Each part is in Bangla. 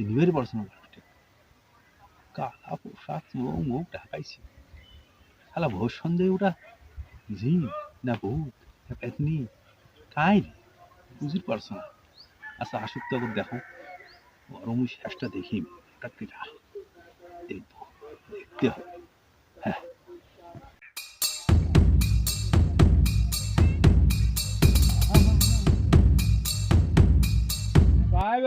চিনিবারই পারছ না মানুষটা কালা পোশাক চুল মুখ ঢাকাইছে শালা ভোর সন্দেহে ওটা জিন না ভূত না পেতনি কাই রে বুঝতে পারছ না আচ্ছা আসুক তো একবার দেখো ওই শেষটা দেখি দেখব দেখতে হবে হ্যাঁ ভাই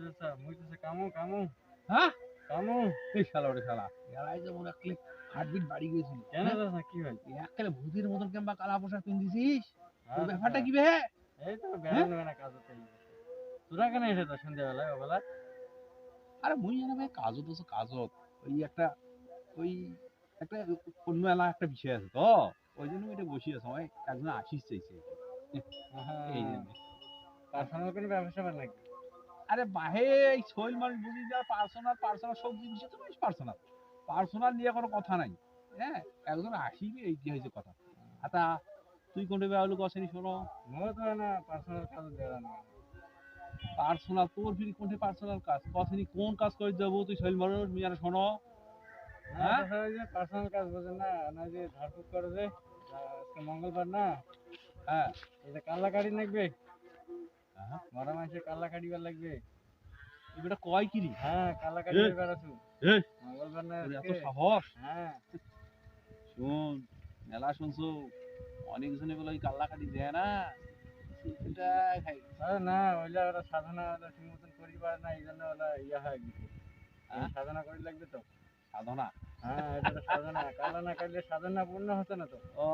ভাই মুইতেছে কামু কামু। হ্যাঁ? কামু। এই শালা ওরে শালা। এরাই যেমন একলে হার্টবিট বাড়ি গেছিল কেন চাচা কি হয় একলে ভূতের মতন কেমবা কালা পোশাক পিন্দিছিস তোর। ব্যাপারটা কি বে? এই তো বেড়ানো বেড়া কাজ হতে তোরা কেন এসে তো সন্ধ্যাবেলায় ওবেলা আরে মুই জানা ভাই কাজত আছে কাজত। ওই একটা ওই একটা অন্য এলা একটা বিষয় আছে তো। ওই জন্য এটা বসে আছে ওই একজন আসিস চাইছে। এই জন্য। পার্সোনাল কোনো ব্যবসা নাকি? আরে বাহে এই শৈল মানুষ বুঝি যা পার্সোনাল পার্সোনাল সব জিনিস তো পার্সোনাল। পার্সোনাল নিয়ে কোনো কথা নাই। হ্যাঁ একজন আসিবে এই হয়েছে কথা। আতা তুই কোনটা বেয়ালু কসেনি শোনো। মো তো না পার্সোনাল কাজ বেড়ানো পার্সোনাল তোর ফিরি কোনটা পার্সোনাল কাজ? কসেনি কোন কাজ করে যাব তুই শৈল মানুষ? মিয়ানে শোনো। হ্যাঁ? পার্সোনাল কাজ বোঝেন না না যে ঝাড়ফুঁক করে যে আজকে মঙ্গলবার না? হ্যাঁ। যে কাল্লা কাটি লাগবে? মরা মাসে কাল্লা কাটিবার লাগবে। এবারে কয় কিরি? হ্যাঁ কাল্লা কাটি এই, বেড়াছু। এই, মঙ্গলবার না তোর এত সাহস। হ্যাঁ। শোন মেলা শুনছো? অনেকজনে বলে ওই কাল্লা কাটি দেয় না। সেটা খাই। আরে না ওইলা ওরা সাধনা ওরা ঠিক মতন করি পারে না এই জন্য ওরা ইয়া হয়? সাধনা করি লাগবে তো। সাধনা? হ্যাঁ এটা সাধনা। কালা না কাটলে সাধনা পূর্ণ হতো না তো। ও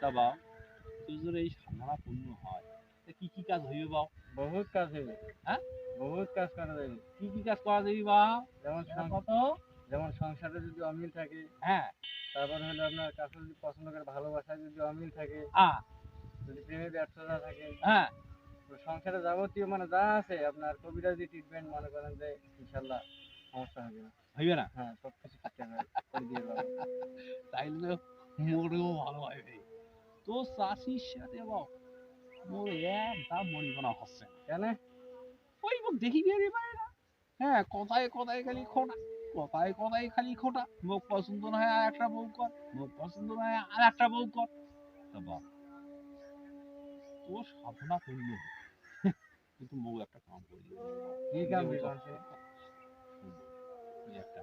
তা এই সাধনা পূর্ণ হয়। কি কি কাজ হইবে বাও? বহুত কাজ হইবে। হ্যাঁ? বহুত কাজ করা যাবে কি কি কাজ করা যাবে বাও? যেমন কত? যেমন সংসারে যদি অমিল থাকে হ্যাঁ। তারপর হলো আপনার কাছে যদি পছন্দ করে ভালোবাসায় যদি অমিল থাকে আ। যদি প্রেমে ব্যর্থতা থাকে হ্যাঁ। সংসারে যাবতীয় মানে যা আছে আপনার কবিরাজি ট্রিটমেন্ট মনে করেন যে ইনশাল্লাহ সমস্যা হবে না। হইবে না? হ্যাঁ সব কিছু ঠিকঠাক করে দিয়ে পাবো তাইলে তো ভালো হয় তো চাষির সাথে বাও মোর হচ্ছে। কেন? ওই মুখ দেখি বেরিয়ে পারে না হ্যাঁ কথায় কথায় খালি খোটা কথায় কথায় খালি খোটা। মুখ পছন্দ না হয় আর একটা বউ কর মুখ পছন্দ না হয় আর একটা বউ কর। তা বাপ তোর সাধনা হোক। কিন্তু মৌ একটা কাম করে দিবে কি কাম একটা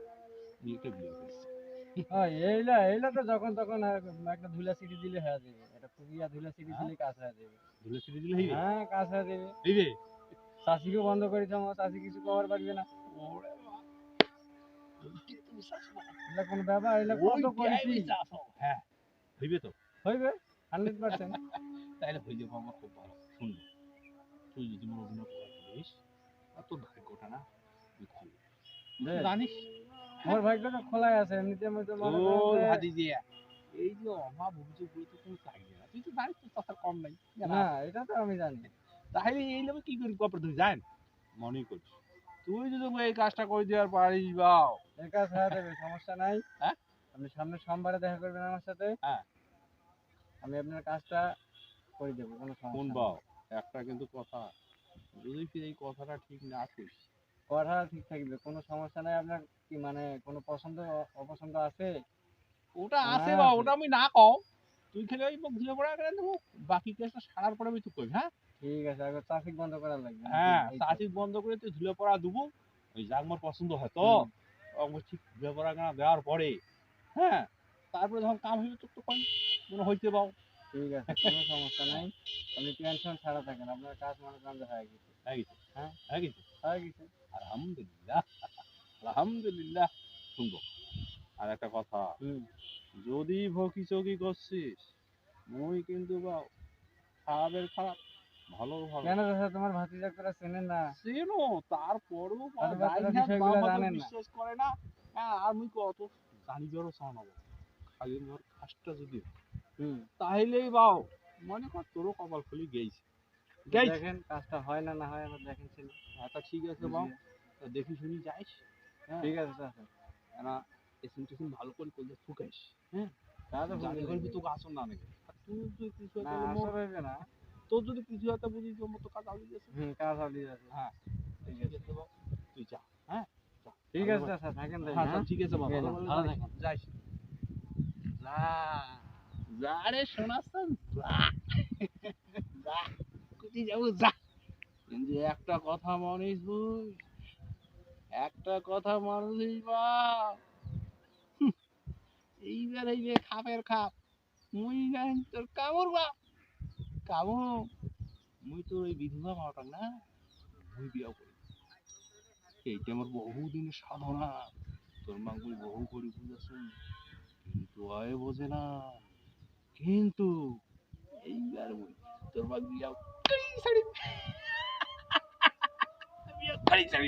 বিয়ে করেছে। হ্যাঁ এইলা এইলা তো যখন তখন একটা ধুলা সিটি দিলে হয়ে যাবে। এটা পুরিয়া ধুলা সিটি দিলে কাজ হয়ে যাবে। ধুলে ছিড়ে দিলে হইবে? হ্যাঁ কাজ হয়ে যাবে। হইবে বন্ধ করে কিছু কভার পারবে না। এটা কোনো ব্যাপার এটা কত করেছি। হ্যাঁ হইবে তো? হইবে হান্ড্রেড পার্সেন্ট তাইলে হয়ে যাব আমার খুব ভালো। তুই যদি মোর অভিনয় করতে পারিস ভাগ্যটা না জানিস? মোর ভাগ্যটা খোলাই আছে এমনিতে আমি তো মনে ও করেন যে- ভাজি দিয়া এই যে অভাব অভিযোগগুলো তো কোনো চাকরি না তুই তো জানিস তোর কথার কম নাই। না এটা তো আমি জানি। তাহলে এই লোক কি করি কপর তুই জান। মনে করিস। তুই যদি এই কাজটা করে দেওয়ার পারিস বাও। এর কাজ হয়ে যাবে সমস্যা নাই। হ্যাঁ? আপনি সামনে সোমবারে দেখা করবেন আমার সাথে। হ্যাঁ। আমি আপনার কাজটা করে দেবো কোনো কোন সমস্যা বাও একটা কিন্তু কথা। যদি এই কথাটা ঠিক না করিস কথা ঠিক থাকবে। কোনো সমস্যা নাই আপনার কি মানে কোনো পছন্দ অপছন্দ আছে? ওটা আছে বা ওটা আমি না কও। তুই খেলে ওই মুখ ধুয়ে পড়া করে দেবো বাকি কেসটা সারার পরে আমি তুই কই হ্যাঁ? ঠিক আছে আগে ট্রাফিক বন্ধ করা লাগবে। হ্যাঁ। চাষি বন্ধ করে তুই ধুলে পড়া দেবো ওই যাক মোর পছন্দ হয় তো। ঠিক ধুলে পড়া কেনা দেওয়ার পরে। হ্যাঁ তারপরে যখন কাম হইবে তো কই মনে হইতে পাও ঠিক আছে কোনো সমস্যা নাই। আপনি টেনশন ছাড়া থাকেন আপনার কাজ মনে করেন হয়ে গেছে। হয়ে গেছে? হ্যাঁ। হয়ে গেছে? হয়ে গেছে। আলহামদুলিল্লাহ আলহামদুলিল্লাহ। শুনব। আর একটা কথা যদি ভকি চকি করছিস মুই কিন্তু বাও খারাপের খারাপ ভালো ভালো। কেন দাদা তোমার ভাতিজা করে চেনেন না? চেনো তারপরেও বা বা। বিশ্বাস করে না। হ্যাঁ আর মুই কত জানিবারও চাও খালি মোর কাজটা যদি হয়, তাহলেই বাও। মনে কর তোরও কপাল খুলি গেছে গেছে দেখেন কাজটা হয় না না হয় আমার দেখেন ছিল। আচ্ছা ঠিক আছে বাও। তা দেখি শুনি যাইস। হ্যাঁ। ঠিক আছে চাচা না এসিন টেসিন ভালো করে করলে ফুকাইস হ্যাঁ। বুঝি করবি তোকে আসন না নাকি তুই তুই কিছু না তোর যদি কিছু একটা বুঝিস তোর মতো কাজ আউলি গেছে। হুম কাজ হলি আছে হ্যাঁ ঠিক আছে। দেবো তুই যা হ্যাঁ। ঠিক আছে চাচা থাকেন তাই হ্যাঁ হ্যাঁ। ঠিক আছে বাবা। ভালো থাকেন। যাইস। যা। যা রে শোনাচ্ছেন যা। কোথায় যাব, যা। একটা কথা মনিস বুঝ, একটা কথা মানুষ বাপ এইবার এই যে খাপের খাপ, মুই নাই তোর কামড় বাপ কামড়, মুই তোর ওই বিধবা মাওটা না, মুই বিয়া করি। এইটা আমার বহুদিনের সাধনা। তোর মা মুই বহু করি বুঝেছি কিন্তু আয় বোঝে না। কিন্তু এইবার তোর বাবা বিয়া করি ছাড়ি বিয়া করি ছাড়ি